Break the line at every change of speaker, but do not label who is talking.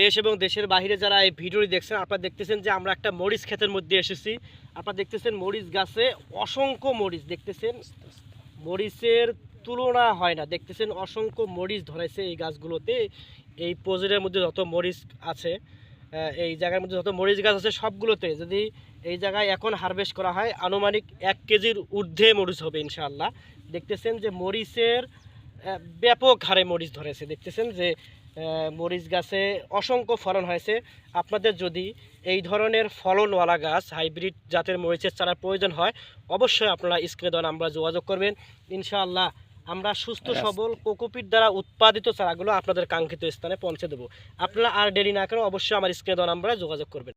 দেশ এবং দেশের বাইরে যারা এই ভিডিওটি দেখছেন, আপনারা দেখতেছেন যে আমরা একটা মরিচ ক্ষেতের মধ্যে এসেছি। আপনারা দেখতেছেন মরিচ গাছে অসংখ্য মরিচ, দেখতেছেন? মরিচের তুলনা হয় না, দেখতেছেন অসংখ্য মরিচ ধরেছে এই গাছগুলোতে। এই পজের মধ্যে যত মরিচ আছে এই জায়গার মধ্যে যত মরিচ গাছ আছে সবগুলোতে যদি এই জায়গায় এখন হারভেস্ট করা হয়, আনুমানিক এক কেজির ঊর্ধ্বে মরিচ হবে ইনশাআল্লাহ। দেখতেছেন যে মরিচের ব্যাপক হারে মরিচ ধরেছে। দেখতেছেন যে মরিচ গাছে অসংখ্য ফলন হয়েছে। আপনাদের যদি এই ধরনের ফলনওয়ালা গাছ হাইব্রিড জাতের মরিচের চারা প্রয়োজন হয় অবশ্যই আপনারা স্ক্রিনে দেওয়া আমরা যোগাযোগ করবেন। ইনশাআল্লাহ আমরা সুস্থ সবল কোকোপিট দ্বারা উৎপাদিত চারাগুলো আপনাদের কাঙ্ক্ষিত স্থানে পৌঁছে দেবো। আপনারা আর দেরি না করে অবশ্যই আমার স্ক্রিনে দেওয়া আমরা যোগাযোগ করবেন।